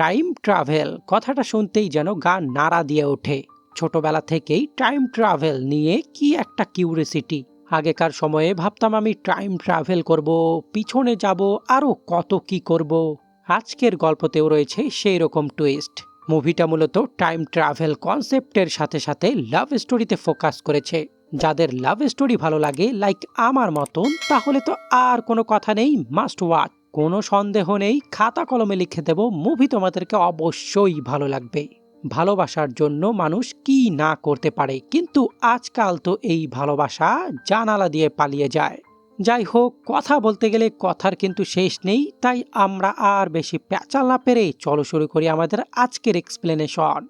Time travel কথাটা শুনতেই যেন গা নাড়া দিয়ে ওঠে। ছোটবেলা থেকেই টাইম ট্রাভেল নিয়ে কি একটা কিউরিসিটি আগেকার সময়ে ভাবতাম আমি টাইম ট্রাভেল করব, পিছনে যাব আরও কত কি করব। আজকের গল্পতেও রয়েছে সেই রকম টুইস্ট মুভিটা মূলত টাইম ট্রাভেল কনসেপ্টের সাথে সাথে লাভ স্টোরিতে ফোকাস করেছে। যাদের লাভ স্টোরি ভালো লাগে লাইক আমার মতন, তাহলে তো আর কোনো কথা নেই মাস্ট ওয়াচ কোনো সন্দেহ নেই, খাতা কলমে লিখে দেব, মুভি তোমাদেরকে অবশ্যই ভালো লাগবে। ভালোবাসার জন্য মানুষ কি না করতে পারে, কিন্তু আজকাল তো এই ভালোবাসা জানালা দিয়ে পালিয়ে যায়। যাই হোক, কথা বলতে গেলে কথার কিন্তু শেষ নেই, তাই আমরা আর বেশি প্যাচাল না পেরে চলো শুরু করি আমাদের আজকের এক্সপ্লেনেশন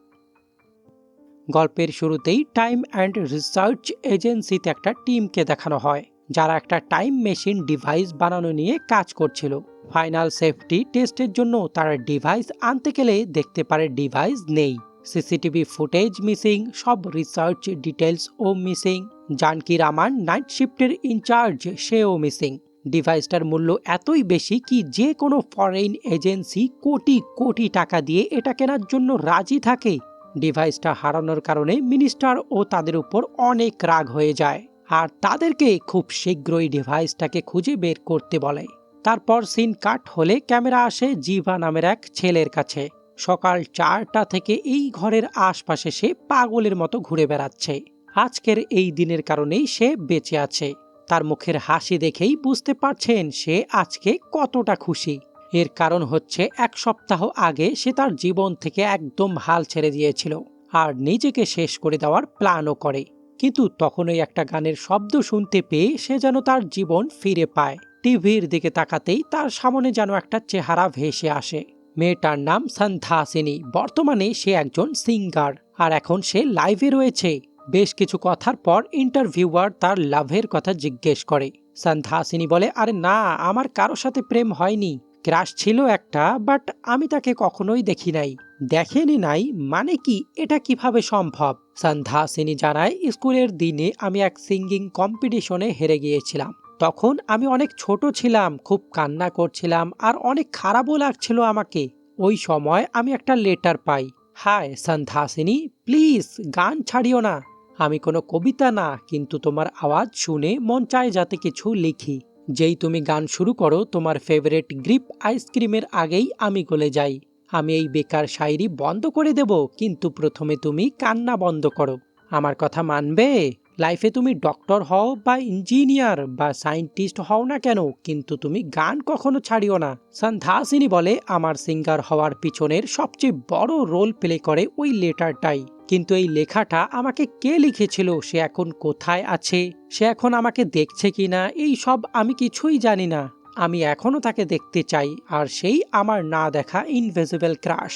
গল্পের শুরুতেই টাইম অ্যান্ড রিসার্চ এজেন্সিতে একটা টিমকে দেখানো হয়, যারা একটা টাইম মেশিন ডিভাইস বানানো নিয়ে কাজ করছিল। ফাইনাল সেফটি টেস্টের জন্য তারা ডিভাইস আনতে গেলে দেখতে পারে ডিভাইস নেই। সিসিটিভি ফুটেজ মিসিং, সব রিসার্চ ডিটেলস ও মিসিং। জানকি রামান নাইট শিফটের ইনচার্জ, সেও মিসিং। ডিভাইসটার মূল্য এতই বেশি কি যে কোনো ফরেন এজেন্সি কোটি কোটি টাকা দিয়ে এটা কেনার জন্য রাজি থাকে। ডিভাইসটা হারানোর কারণে মিনিস্টার ও তাদের উপর অনেক রাগ হয়ে যায়। আর তাদেরকে খুব শীঘ্রই ডিভাইসটাকে খুঁজে বের করতে বলে। তারপর সিন কাট হলে ক্যামেরা আসে জিভা নামের এক ছেলের কাছে। সকাল চারটা থেকে এই ঘরের আশপাশে সে পাগলের মতো ঘুরে বেড়াচ্ছে। আজকের এই দিনের কারণেই সে বেঁচে আছে। তার মুখের হাসি দেখেই বুঝতে পারছেন সে আজকে কতটা খুশি। এর কারণ হচ্ছে এক সপ্তাহ আগে সে তার জীবন থেকে একদম হাল ছেড়ে দিয়েছিল আর নিজেকে শেষ করে দেওয়ার প্ল্যানও করে। কিন্তু তখনই একটা গানের শব্দ শুনতে পেয়ে সে যেন তার জীবন ফিরে পায়। টিভির দিকে তাকাতেই তার সামনে যেন একটা চেহারা ভেসে আসে। মেয়েটার নাম সন্ধ্যাসিনী বর্তমানে সে একজন সিঙ্গার। আর এখন সে লাইভে রয়েছে। বেশ কিছু কথার পর ইন্টারভিউয়ার তার লাভের কথা জিজ্ঞেস করে। সন্ধ্যাসিনী বলে, আরে না, আমার কারও সাথে প্রেম হয়নি। ক্রাশ ছিল একটা, বাট আমি তাকে কখনোই দেখি নাই। দেখেনি নাই মানে কি? এটা কীভাবে সম্ভব? সন্ধ্যাসিনী জানায়, স্কুলের দিনে আমি এক সিঙ্গিং কম্পিটিশনে হেরে গিয়েছিলাম। তখন আমি অনেক ছোট ছিলাম, খুব কান্না করছিলাম আর অনেক খারাপও লাগছিল আমাকে। ওই সময় আমি একটা লেটার পাই। হায় সন্ধ্যাসিনী প্লিজ গান ছাড়িও না। আমি কোনো কবিতা না, কিন্তু তোমার আওয়াজ শুনে মন চায় যাতে কিছু লিখি। যেই তুমি গান শুরু করো, তোমার ফেভারেট গ্রিপ আইসক্রিমের আগেই আমি গলে যাই। আমি এই বেকার শায়রি বন্ধ করে দেব, কিন্তু প্রথমে তুমি কান্না বন্ধ করো। আমার কথা মানবে? লাইফে তুমি ডক্টর হও বা ইঞ্জিনিয়ার বা সায়েন্টিস্ট হও না কেন, কিন্তু তুমি গান কখনো ছাড়িও না। সন্ধ্যাসিনী বলে, আমার সিঙ্গার হওয়ার পিছনের সবচেয়ে বড় রোল প্লে করে ওই লেটারটাই। কিন্তু এই লেখাটা আমাকে কে লিখেছিল? সে এখন কোথায় আছে? সে এখন আমাকে দেখছে কি না? এই সব আমি কিছুই জানি না। আমি এখনও তাকে দেখতে চাই, আর সেই আমার না দেখা ইনভিজিবল ক্রাশ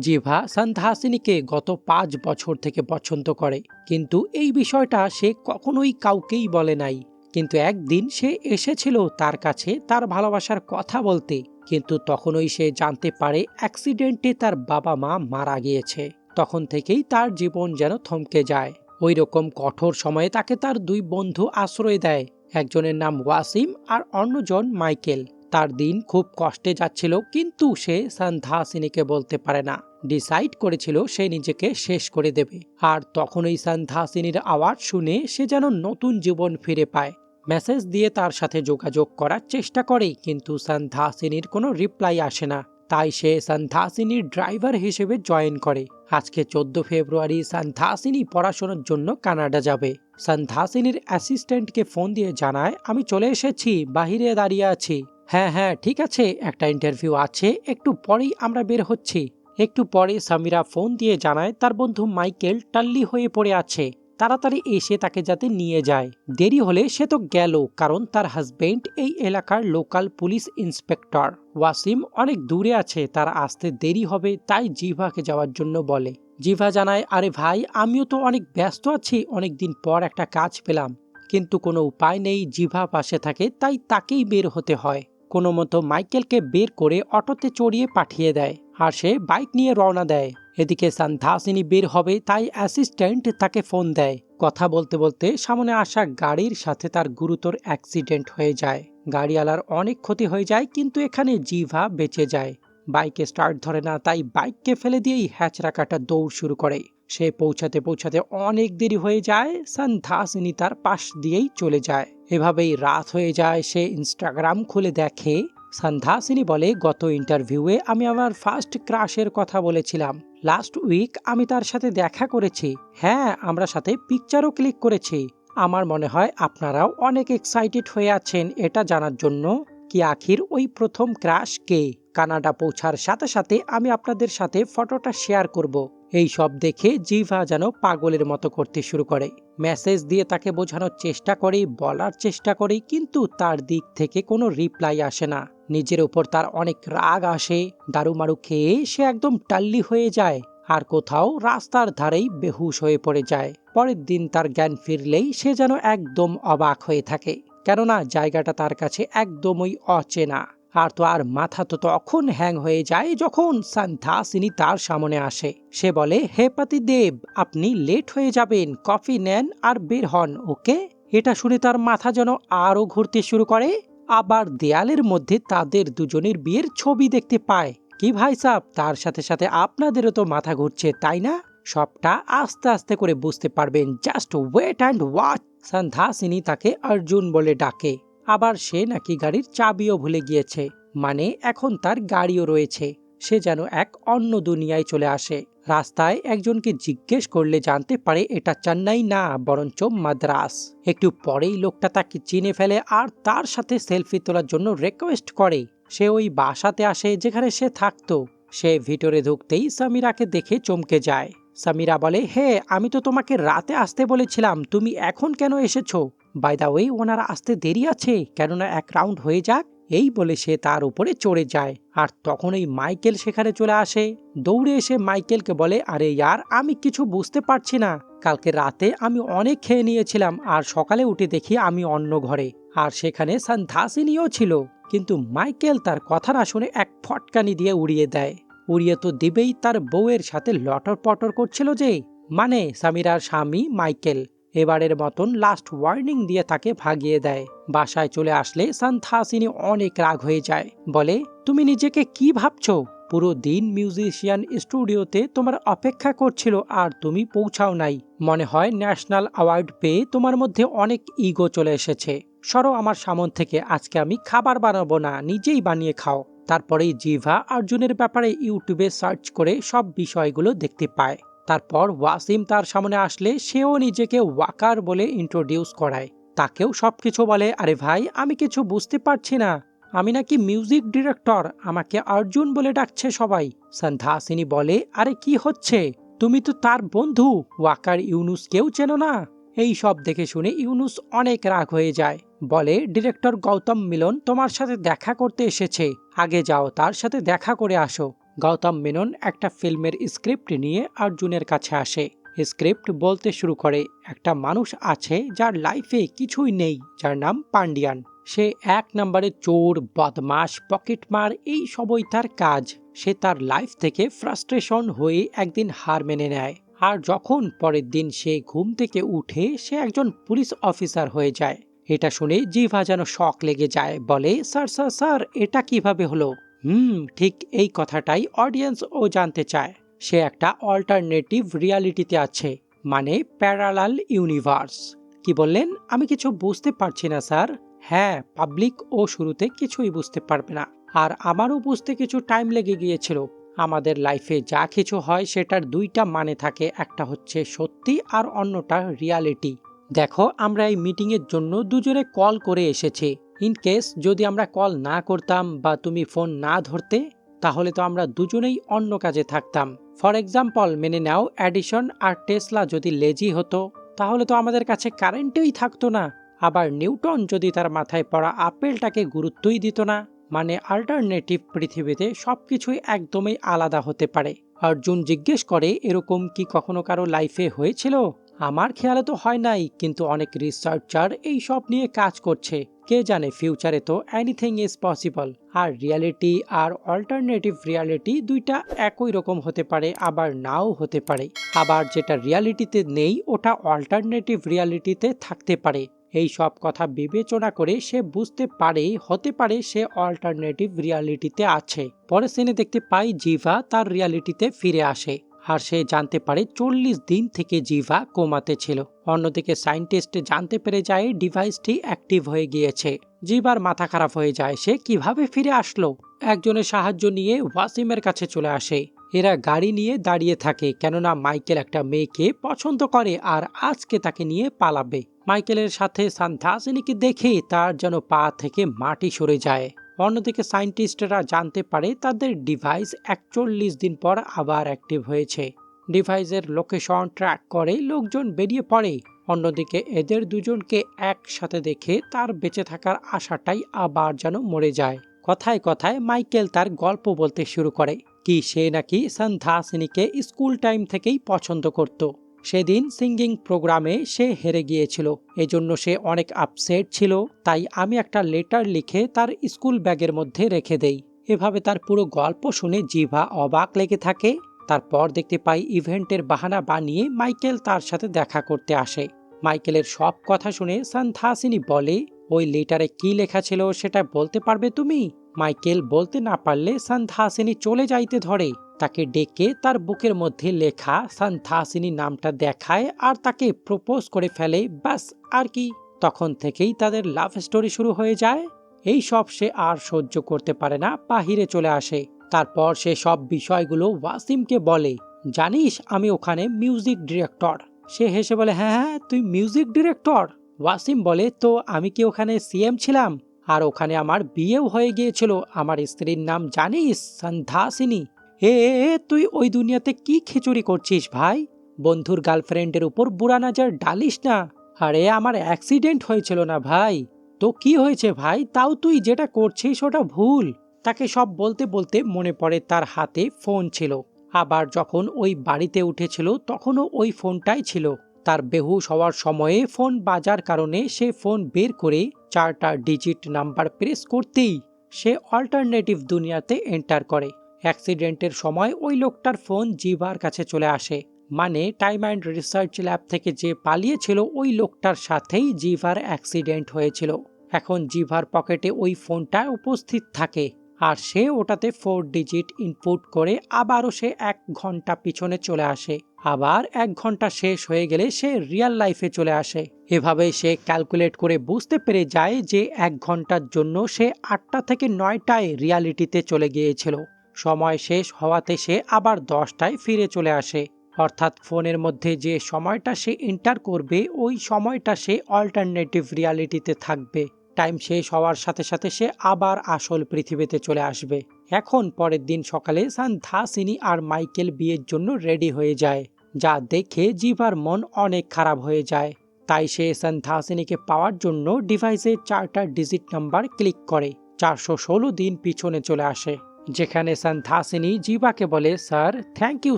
জিভা সন্ধ্যাসিনীকে গত পাঁচ বছর থেকে পছন্দ করে। কিন্তু এই বিষয়টা সে কখনোই কাউকেই বলে নাই। কিন্তু একদিন সে এসেছিল তার কাছে তার ভালোবাসার কথা বলতে। কিন্তু তখনই সে জানতে পারে অ্যাক্সিডেন্টে তার বাবা মা মারা গিয়েছে। তখন থেকেই তার জীবন যেন থমকে যায়। ওই রকম কঠোর সময়ে তাকে তার দুই বন্ধু আশ্রয় দেয়। একজনের নাম ওয়াসিম আর অন্যজন মাইকেল। তার দিন খুব কষ্টে যাচ্ছিল, কিন্তু সে সন্ধ্যাসিনীকে বলতে পারে না। ডিসাইড করেছিল সে নিজেকে শেষ করে দেবে। আর তখনই সন্ধ্যাসিনীর আওয়াজ শুনে সে যেন নতুন জীবন ফিরে পায়। মেসেজ দিয়ে তার সাথে যোগাযোগ করার চেষ্টা করে, কিন্তু সন্ধ্যাসিনীর কোনো রিপ্লাই আসে না। তাই সে সন্ধ্যাসিনীর ড্রাইভার হিসেবে জয়েন করে। আজকে চোদ্দ ফেব্রুয়ারি সন্ধ্যাসিনী পড়াশোনার জন্য কানাডা যাবে। সন্ধ্যাসিনীর অ্যাসিস্ট্যান্টকে ফোন দিয়ে জানায়, আমি চলে এসেছি, বাহিরে দাঁড়িয়ে আছি। হ্যাঁ হ্যাঁ ঠিক আছে, একটা ইন্টারভিউ আছে, একটু পরেই আমরা বের হচ্ছি। একটু পরে সামিরা ফোন দিয়ে জানায় তার বন্ধু মাইকেল টাল্লি হয়ে পড়ে আছে। তাড়াতাড়ি এসে তাকে যাতে নিয়ে যায়। দেরি হলে সে তো গেল, কারণ তার হাজবেন্ড এই এলাকার লোকাল পুলিশ ইন্সপেক্টর ওয়াসিম অনেক দূরে আছে, তার আসতে দেরি হবে, তাই জিভাকে যাওয়ার জন্য বলে। জিভা জানায়, আরে ভাই, আমিও তো অনেক ব্যস্ত আছি অনেক দিন পর একটা কাজ পেলাম। কিন্তু কোনো উপায় নেই জিভা পাশে থাকে, তাই তাকেই বের হতে হয়। কোনো মতো মাইকেলকে বের করে অটোতে চড়িয়ে পাঠিয়ে দেয় আর সে বাইক নিয়ে রওনা দেয়। এদিকে সান্ধাসিনী বের হবে তাই অ্যাসিস্ট্যান্ট তাকে ফোন দেয়। কথা বলতে বলতে সামনে আসা গাড়ির সাথে তার গুরুতর অ্যাক্সিডেন্ট হয়ে যায়। গাড়িওয়ালার অনেক ক্ষতি হয়ে যায়, কিন্তু এখানে জিভা বেঁচে যায়। বাইকে স্টার্ট ধরে না, তাই বাইককে ফেলে দিয়েই হ্যাচরা কাটা দৌড় শুরু করে। সে পৌঁছাতে পৌঁছাতে অনেক দেরি হয়ে যায় সান্থাসিনী তার পাশ দিয়েই চলে যায়। এভাবেই রাত হয়ে যায়, সে ইনস্টাগ্রাম খুলে দেখে। সান্ধাসিনী বলে, গত ইন্টারভিউয়ে আমি আমার ফার্স্ট ক্রাশের কথা বলেছিলাম। লাস্ট উইক আমি তার সাথে দেখা করেছি। হ্যাঁ আমরা সাথে পিকচারও ক্লিক করেছি। আমার মনে হয় আপনারাও অনেক এক্সাইটেড হয়ে আছেন, এটা জানার জন্য কি আখির ওই প্রথম ক্রাশ কে? কানাডা পৌঁছার সাথে সাথে আমি আপনাদের সাথে ফটোটা শেয়ার করব। এই সব দেখে জিভা যেন পাগলের মতো করতে শুরু করে। মেসেজ দিয়ে তাকে বোঝানোর চেষ্টা করি বলার চেষ্টা করি কিন্তু তার দিক থেকে কোনো রিপ্লাই আসে না। নিজের উপর তার অনেক রাগ আসে, দারুমারু খেয়ে সে একদম টাল্লি হয়ে যায়, আর কোথাও রাস্তার ধারেই বেহুশ হয়ে পড়ে যায়। পরের দিন তার জ্ঞান ফিরলেই সে যেন একদম অবাক হয়ে থাকে, কেননা জায়গাটা তার কাছে একদমই অচেনা। আর তো আর মাথা তো তখন হ্যাং হয়ে যায় যখন সান্থাসিনী তার সামনে আসে। সে বলে, হে দেব আপনি লেট হয়ে যাবেন, কফি নেন আর বের হন, ওকে? এটা শুনে তার মাথা যেন আরও ঘুরতে শুরু করে। আবার দেয়ালের মধ্যে তাদের দুজনের বিয়ের ছবি দেখতে পায়। কি ভাই সাহ তার সাথে সাথে আপনাদেরও তো মাথা ঘুরছে, তাই না? সবটা আস্তে আস্তে করে বুঝতে পারবেন। Just wait and watch Sandhasini তাকে অর্জুন বলে ডাকে। আবার সে নাকি গাড়ির চাবিও ভুলে গিয়েছে। মানে এখন তার গাড়িও রয়েছে। সে যেন এক অন্য দুনিয়ায় চলে আসে। রাস্তায় একজনকে জিজ্ঞেস করলে জানতে পারে এটা চেন্নাই না, বরঞ্চ মাদ্রাস। একটু পরেই লোকটা তাকে চিনে ফেলে আর তার সাথে সেলফি তোলার জন্য রিকোয়েস্ট করে। সে ওই বাসাতে আসে যেখানে সে থাকতো। সে ভিতরে ঢুকতেই সামিরাকে দেখে চমকে যায়। সামিরা বলে, হে, আমি তো তোমাকে রাতে আসতে বলেছিলাম। তুমি এখন কেন এসেছ? বাই দা ওয়ে ওনার আসতে দেরি আছে, কেননা এক রাউন্ড হয়ে যাক, এই বলে সে তার উপরে চড়ে যায়। আর তখন এই মাইকেল সেখানে চলে আসে। দৌড়ে এসে মাইকেলকে বলে, আরে ইয়ার, আমি কিছু বুঝতে পারছি না। কালকে রাতে আমি অনেক খেয়ে নিয়েছিলাম, আর সকালে উঠে দেখি আমি অন্য ঘরে। আর সেখানে সান্ধাসিনীও ছিল। কিন্তু মাইকেল তার কথা না শুনে এক ফটকানি দিয়ে উড়িয়ে দেয়। উড়িয়ে তো দিবেই তার বউয়ের সাথে লটর পটর করছিল যে। মানে সামিরার স্বামী মাইকেল। এবারের মতন লাস্ট ওয়ার্নিং দিয়ে তাকে ভাগিয়ে দেয়। বাসায় চলে আসলে সান্থাসিনী অনেক রাগ হয়ে যায়। বলে, তুমি নিজেকে কি ভাবছ? পুরো দিন মিউজিশিয়ান স্টুডিওতে তোমার অপেক্ষা করছিল আর তুমি পৌঁছাও নাই। মনে হয় ন্যাশনাল অ্যাওয়ার্ড পেয়ে তোমার মধ্যে অনেক ইগো চলে এসেছে। সরো আমার সামন থেকে, আজকে আমি খাবার বানাবো না, নিজেই বানিয়ে খাও। তারপরেই জিভা অর্জুনের ব্যাপারে ইউটিউবে সার্চ করে সব বিষয়গুলো দেখতে পায়। তারপর ওয়াসিম তার সামনে আসলে সেও নিজেকে ওয়াকার বলে ইন্ট্রোডিউস করায়। তাকেও সব কিছু বলে, আরে ভাই, আমি কিছু বুঝতে পারছি না। আমি নাকি মিউজিক ডিরেক্টর আমাকে অর্জুন বলে ডাকছে সবাই। সন্ধ্যাসিনী বলে, আরে কি হচ্ছে? তুমি তো তার বন্ধু। ওয়াকার ইউনুস কেউ চেনো না? এই সব দেখে শুনে ইউনুস অনেক রাগ হয়ে যায়। বলে ডিরেক্টর গৌতম মিলন তোমার সাথে দেখা করতে এসেছে। আগে যাও তার সাথে দেখা করে আসো। গৌতম মেনন একটা ফিল্মের স্ক্রিপ্ট নিয়ে অর্জুনের কাছে আসে। স্ক্রিপ্ট বলতে শুরু করে, একটা মানুষ আছে যার লাইফে কিছুই নেই, যার নাম পান্ডিয়ান সে এক নম্বরে চোর বদমাস পকেটমার এই সবই তার কাজ। সে তার লাইফ থেকে ফ্রাস্ট্রেশন হয়ে একদিন হার মেনে নেয়। আর যখন পরের দিন সে ঘুম থেকে উঠে, সে একজন পুলিশ অফিসার হয়ে যায়। এটা শুনে জিভা যেন শখ লেগে যায়, বলে, স্যার স্যার স্যার, এটা কীভাবে হলো? হুম, ঠিক এই কথাটাই অডিয়েন্স ও জানতে চায়। সে একটা অল্টারনেটিভ রিয়ালিটিতে আছে মানে প্যারালাল ইউনিভার্স কি বললেন? আমি কিছু বুঝতে পারছি না, স্যার। হ্যাঁ পাবলিক ও শুরুতে কিছুই বুঝতে পারবে না। আর আমারও বুঝতে কিছু টাইম লেগে গিয়েছিল। আমাদের লাইফে যা কিছু হয়, সেটার দুইটা মানে থাকে। একটা হচ্ছে সত্যি আর অন্যটা রিয়ালিটি দেখো, আমরা এই মিটিংয়ের জন্য দুজনে কল করে এসেছি। ইন কেস যদি আমরা কল না করতাম বা তুমি ফোন না ধরতে, তাহলে তো আমরা দুজনেই অন্য কাজে থাকতাম। ফর এক্সাম্পল মেনে নাও অ্যাডিশন আর টেসলা যদি লেজি হতো, তাহলে তো আমাদের কাছে কারেন্টই থাকতো না। আবার নিউটন যদি তার মাথায় পড়া আপেলটাকে গুরুত্বই দিত না মানে আল্টারনেটিভ পৃথিবীতে সবকিছুই একদমই আলাদা হতে পারে। অর্জুন জিজ্ঞেস করে, এরকম কি কখনো কারও লাইফে হয়েছিল? আমার খেয়ালে তো হয় নাই, কিন্তু অনেক রিসার্চার এই সব নিয়ে কাজ করছে। কে জানে ফিউচারে তো এনিথিং ইজ পসিবল আর রিয়ালিটি আর অল্টারনেটিভ রিয়ালিটি দুইটা একই রকম হতে পারে, আবার নাও হতে পারে। আবার যেটা রিয়ালিটিতে নেই, ওটা অল্টারনেটিভ রিয়ালিটিতে থাকতে পারে। এই সব কথা বিবেচনা করে সে বুঝতে পারে, হতে পারে সে অল্টারনেটিভ রিয়ালিটিতে আছে। পরে সিনে দেখতে পাই জিভা তার রিয়ালিটিতে ফিরে আসে। আর সে জানতে পারে চল্লিশ দিন থেকে জিভা কোমাতে ছিল। অন্যদিকে সায়েন্টিস্ট জানতে পেরে যায় ডিভাইসটি অ্যাক্টিভ হয়ে গিয়েছে। জিভার মাথা খারাপ হয়ে যায়, সে কীভাবে ফিরে আসলো? একজনের সাহায্য নিয়ে ওয়াসিমের কাছে চলে আসে। এরা গাড়ি নিয়ে দাঁড়িয়ে থাকে, কেননা মাইকেল একটা মেয়েকে পছন্দ করে আর আজকে তাকে নিয়ে পালাবে। মাইকেলের সাথে সান্থাসিনীকে দেখে তার যেন পা থেকে মাটি সরে যায়। অন্যদিকে সায়েন্টিস্টরা জানতে পারে তাদের ডিভাইস একচল্লিশ দিন পর আবার অ্যাক্টিভ হয়েছে। ডিভাইসের লোকেশন ট্র্যাক করে লোকজন বেরিয়ে পড়ে। অন্যদিকে এদের দুজনকে একসাথে দেখে তার বেঁচে থাকার আশাটাই আবার যেন মরে যায়। কথায় কথায় মাইকেল তার গল্প বলতে শুরু করে, কি সে নাকি সন্ধ্যাসিনীকে স্কুল টাইম থেকেই পছন্দ করত। সেদিন সিঙ্গিং প্রোগ্রামে সে হেরে গিয়েছিল। এজন্য সে অনেক আপসেট ছিল, তাই আমি একটা লেটার লিখে তার স্কুল ব্যাগের মধ্যে রেখে দেই। এভাবে তার পুরো গল্প শুনে জিভা অবাক লেগে থাকে। তারপর দেখতে পাই ইভেন্টের বাহানা বানিয়ে মাইকেল তার সাথে দেখা করতে আসে। মাইকেলের সব কথা শুনে সান্থাসিনী বলে, ওই লেটারে কি লেখা ছিল সেটা বলতে পারবে তুমি? মাইকেল বলতে না পারলে সান্থাসিনী চলে যাইতে ধরে। তাকে ডেকে তার বুকের মধ্যে লেখা সান্থাসিনী নামটা দেখায় আর তাকে প্রপোজ করে ফেলে, ব্যাস, আর কি। তখন থেকেই তাদের লাভ স্টোরি শুরু হয়ে যায়। এই সব সে আর সহ্য করতে পারে না, বাহিরে চলে আসে। তারপর সে সব বিষয়গুলো ওয়াসিমকে বলে, জানিস, আমি ওখানে মিউজিক ডিরেক্টর। সে হেসে বলে হ্যাঁ হ্যাঁ তুই মিউজিক ডিরেক্টর? ওয়াসিম বলে, তো আমি কি ওখানে সিএম ছিলাম? আর ওখানে আমার বিয়েও হয়ে গিয়েছিল। আমার স্ত্রীর নাম জানিস, সন্ধ্যাসিনী। এ তুই ওই দুনিয়াতে কি খিচুড়ি করছিস ভাই? বন্ধুর গার্লফ্রেন্ডের উপর বুড়া নাজার ডালিস না? আরে, আমার অ্যাক্সিডেন্ট হয়েছিল না ভাই। তো কি হয়েছে ভাই? তাও তুই যেটা করছিস ওটা ভুল। তাকে সব বলতে বলতে মনে পড়ে তার হাতে ফোন ছিল। আবার যখন ওই বাড়িতে উঠেছিল, তখনও ওই ফোনটাই ছিল। তার বেহুশ হওয়ার সময়ে ফোন বাজার কারণে সে ফোন বের করে চারটা ডিজিট নাম্বার প্রেস করতেই সে অল্টারনেটিভ দুনিয়াতে এন্টার করে। অ্যাক্সিডেন্টের সময় ওই লোকটার ফোন জিভার কাছে চলে আসে। মানে টাইম অ্যান্ড রিসার্চ ল্যাব থেকে যে পালিয়েছিল ওই লোকটার সাথেই জিভার অ্যাক্সিডেন্ট হয়েছিল। এখন জিভার পকেটে ওই ফোনটা উপস্থিত থাকে। আর সে ওটাতে ফোর ডিজিট ইনপুট করে আবারও সে এক ঘণ্টা পিছনে চলে আসে। আবার এক ঘণ্টা শেষ হয়ে গেলে সে রিয়েল লাইফে চলে আসে। এভাবে সে ক্যালকুলেট করে বুঝতে পেরে যায় যে এক ঘণ্টার জন্য সে আটটা থেকে নয়টায় রিয়ালিটিতে চলে গিয়েছিল। সময় শেষ হওয়াতে সে আবার দশটায় ফিরে চলে আসে। অর্থাৎ ফোনের মধ্যে যে সময়টা সে এন্টার করবে, ওই সময়টা সে অল্টারনেটিভ রিয়ালিটিতে থাকবে। টাইম শেষ হওয়ার সাথে সাথে সে আবার আসল পৃথিবীতে চলে আসবে। এখন পরের দিন সকালে সান্থাসিনী আর মাইকেল বিয়ের জন্য রেডি হয়ে যায়, যা দেখে জিভার মন অনেক খারাপ হয়ে যায়। তাই সে সান্থাসিনীকে পাওয়ার জন্য ডিভাইসে চারটা ডিজিট নাম্বার ক্লিক করে চারশো ষোলো দিন পিছনে চলে আসে, যেখানে সান্থাসিনী জিবাকে বলে, স্যার, থ্যাংক ইউ,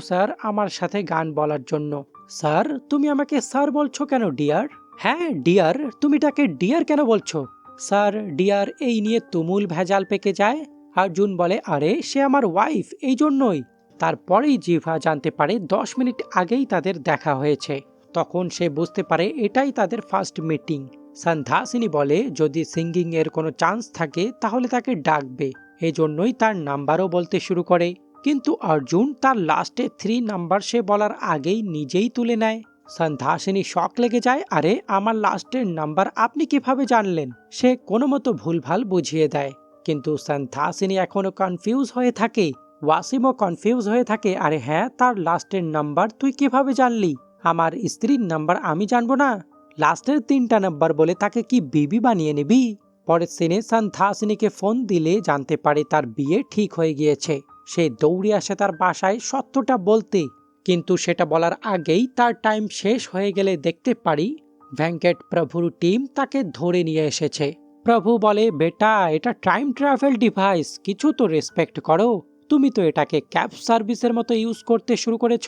স্যার, আমার সাথে গান বলার জন্য। স্যার, তুমি আমাকে স্যার বলছো কেন, ডিয়ার? হ্যাঁ ডিয়ার, তুমি তাকে ডিয়ার কেন বলছো? স্যার, ডিয়ার, এই নিয়ে তুমুল ভেজাল পেকে যায়। অর্জুন বলে, আরে, সে আমার ওয়াইফ এই জন্যই। তারপরেই জিভা জানতে পারে, দশ মিনিট আগেই তাদের দেখা হয়েছে। তখন সে বুঝতে পারে, এটাই তাদের ফার্স্ট মিটিং সন্ধ্যাসিনী বলে, যদি সিঙ্গিং এর কোনো চান্স থাকে, তাহলে তাকে ডাকবে। এজন্যই তার নাম্বারও বলতে শুরু করে। কিন্তু অর্জুন তার লাস্টে থ্রি নাম্বার সে বলার আগেই নিজেই তুলে নেয়। সন্ধ্যাসিনী শক লেগে যায়, আরে, আমার লাস্টের নাম্বার আপনি কীভাবে জানলেন? সে কোনো মতো ভুলভাল বুঝিয়ে দেয়। কিন্তু সন্ধ্যাসিনী এখনও কনফিউজ হয়ে থাকে। ওয়াসিমও কনফিউজ হয়ে থাকে, আরে হ্যাঁ তার লাস্টের নাম্বার তুই কীভাবে জানলি? আমার স্ত্রীর নাম্বার আমি জানব না। লাস্টের তিনটা নাম্বার বলে তাকে কি বিবি বানিয়ে নিবি? পরের সিনে সন্ধ্যাসিনীকে ফোন দিলে জানতে পারে তার বিয়ে ঠিক হয়ে গিয়েছে। সে দৌড়ে আসে তার বাসায় সত্যটা বলতে। কিন্তু সেটা বলার আগেই তার টাইম শেষ হয়ে গেলে দেখতে পারি ভেঙ্কট প্রভুর টিম তাকে ধরে নিয়ে এসেছে। প্রভু বলে, বেটা, এটা টাইম ট্রাভেল ডিভাইস কিছু তো রেসপেক্ট করো। তুমি তো এটাকে ক্যাব সার্ভিসের মতো ইউজ করতে শুরু করেছ।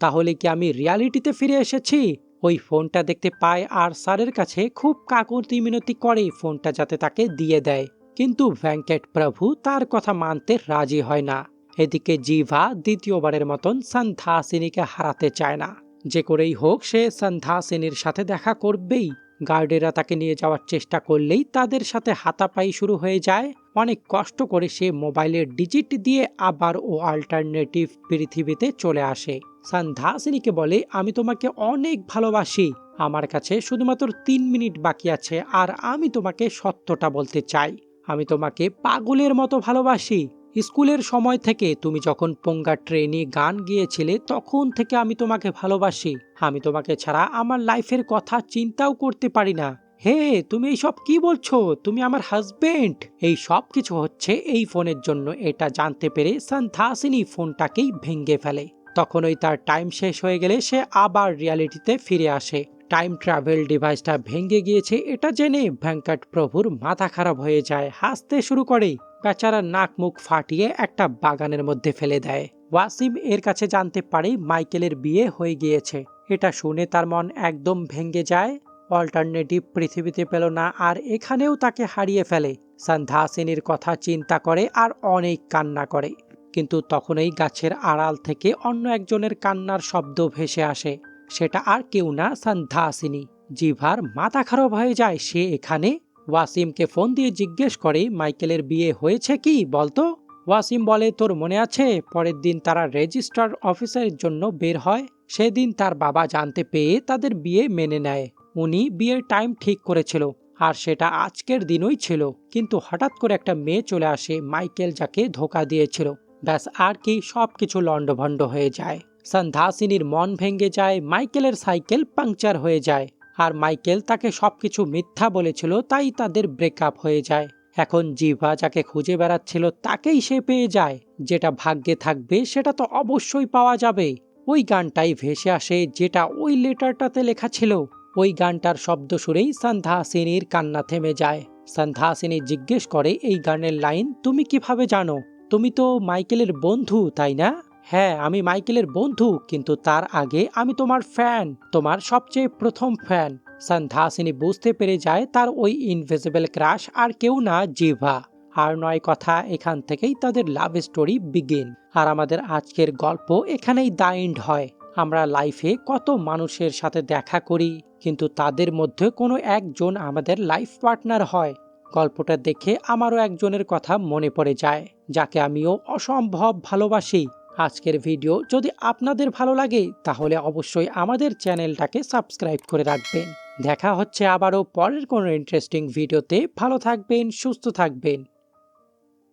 তাহলে কি আমি রিয়ালিটিতে ফিরে এসেছি? ওই ফোনটা দেখতে পায় আর স্যারের কাছে খুব কাকুতি মিনতি করে ফোনটা যাতে তাকে দিয়ে দেয়। কিন্তু ভেঙ্কট প্রভু তার কথা মানতে রাজি হয় না। এদিকে জিভা দ্বিতীয়বারের মতন সন্ধ্যাসিনীকে হারাতে চায় না। যে করেই হোক, সে সন্ধ্যাসিনীর সাথে দেখা করবেই। গার্ডেরা তাকে নিয়ে যাওয়ার চেষ্টা করলেই তাদের সাথে হাতাপাই শুরু হয়ে যায়। অনেক কষ্ট করে সে মোবাইলের ডিজিট দিয়ে আবার ও অল্টারনেটিভ পৃথিবীতে চলে আসে। সান্ধাসিনীকে বলে, আমি তোমাকে অনেক ভালোবাসি। আমার কাছে শুধুমাত্র তিন মিনিট বাকি আছে, আর আমি তোমাকে সত্যটা বলতে চাই। আমি তোমাকে পাগলের মতো ভালোবাসি। স্কুলের সময় থেকে তুমি যখন পোঙ্গা ট্রেনে গান গিয়েছিলে, তখন থেকে আমি তোমাকে ভালোবাসি। আমি তোমাকে ছাড়া আমার লাইফের কথা চিন্তাও করতে পারি না। হে, তুমি এইসব কি বলছো? তুমি আমার হাজবেন্ড। এই সব কিছু হচ্ছে এই ফোনের জন্য। এটা জানতে পেরে সান্থাসিনী ফোনটাকেই ভেঙে ফেলে। তখনই তার টাইম শেষ হয়ে গেলে সে আবার রিয়ালিটিতে ফিরে আসে। টাইম ট্রাভেল ডিভাইসটা ভেঙে গিয়েছে। এটা জেনে ভেঙ্কট প্রভুর মাথা খারাপ হয়ে যায়। হাসতে শুরু করে বেচারা নাক মুখ ফাটিয়ে একটা বাগানের মধ্যে ফেলে দেয়। ওয়াসিম এর কাছে জানতে পারে মাইকেলের বিয়ে হয়ে গিয়েছে। এটা শুনে তার মন একদম ভেঙে যায়। অল্টারনেটিভ পৃথিবীতে পেল না আর এখানেও তাকে হারিয়ে ফেলে। সান্ধাসিনীর কথা চিন্তা করে আর অনেক কান্না করে। কিন্তু তখনই গাছের আড়াল থেকে অন্য একজনের কান্নার শব্দ ভেসে আসে। সেটা আর কেউ না সান্ধাসিনী জিভার মাথা খারাপ হয়ে যায় সে এখানে। ওয়াসিমকে ফোন দিয়ে জিজ্ঞেস করে, মাইকেলের বিয়ে হয়েছে কি? বলতো? ওয়াসিম বলে, তোর মনে আছে, পরের দিন তারা রেজিস্ট্রার অফিসারের জন্য বের হয়। সেদিন তার বাবা জানতে পেয়ে তাদের বিয়ে মেনে নেয়। উনি বিয়ের টাইম ঠিক করেছিল, আর সেটা আজকের দিনই ছিল। কিন্তু হঠাৎ করে একটা মেয়ে চলে আসে, মাইকেল যাকে ধোকা দিয়েছিল। ব্যাস, আর কি সব কিছু লণ্ডভণ্ড হয়ে যায়। সন্ধ্যাসিনীর মন ভেঙে যায়, মাইকেলের সাইকেল পাংচার হয়ে যায়। আর মাইকেল তাকে সবকিছু মিথ্যা বলেছিল, তাই তাদের ব্রেকআপ হয়ে যায়। এখন জিভা যাকে খুঁজে বেড়াচ্ছিল, তাকেই সে পেয়ে যায়। যেটা ভাগ্যে থাকবে, সেটা তো অবশ্যই পাওয়া যাবে। ওই গানটাই ভেসে আসে, যেটা ওই লেটারটাতে লেখা ছিল। ওই গানটার শব্দ শুনেই সন্ধ্যাসিনীর কান্না থেমে যায়। সন্ধ্যাসিনী জিজ্ঞেস করে, এই গানের লাইন তুমি কীভাবে জানো? তুমি তো মাইকেলের বন্ধু, তাই না? হ্যাঁ আমি মাইকেলের বন্ধু, কিন্তু তার আগে আমি তোমার ফ্যান, তোমার সবচেয়ে প্রথম ফ্যান। সন্ধ্যাসিনী বুঝতে পেরে যায় তার ওই ইনভিজিবল ক্রাশ আর কেউ না জিভা আর নয় কথা, এখান থেকেই তাদের লাভ স্টোরি বিগিন আর আমাদের আজকের গল্প এখানেই দা এন্ড হয়। আমরা লাইফে কত মানুষের সাথে দেখা করি, কিন্তু তাদের মধ্যে কোনো একজন আমাদের লাইফ পার্টনার হয়। গল্পটা দেখে আমারও একজনের কথা মনে পড়ে যায়, যাকে আমিও অসম্ভব ভালোবাসি। আজকের ভিডিও যদি আপনাদের ভালো লাগে, তাহলে অবশ্যই আমাদের চ্যানেলটাকে সাবস্ক্রাইব করে রাখবেন। দেখা হচ্ছে আবারও পরের কোনো ইন্টারেস্টিং ভিডিওতে ভালো থাকবেন, সুস্থ থাকবেন।